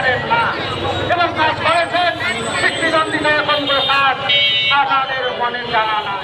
পারেন না। এবং তা করেছেন শিক্ষিতন্দিনে এখন প্রসাদ তাদের মনে জানা না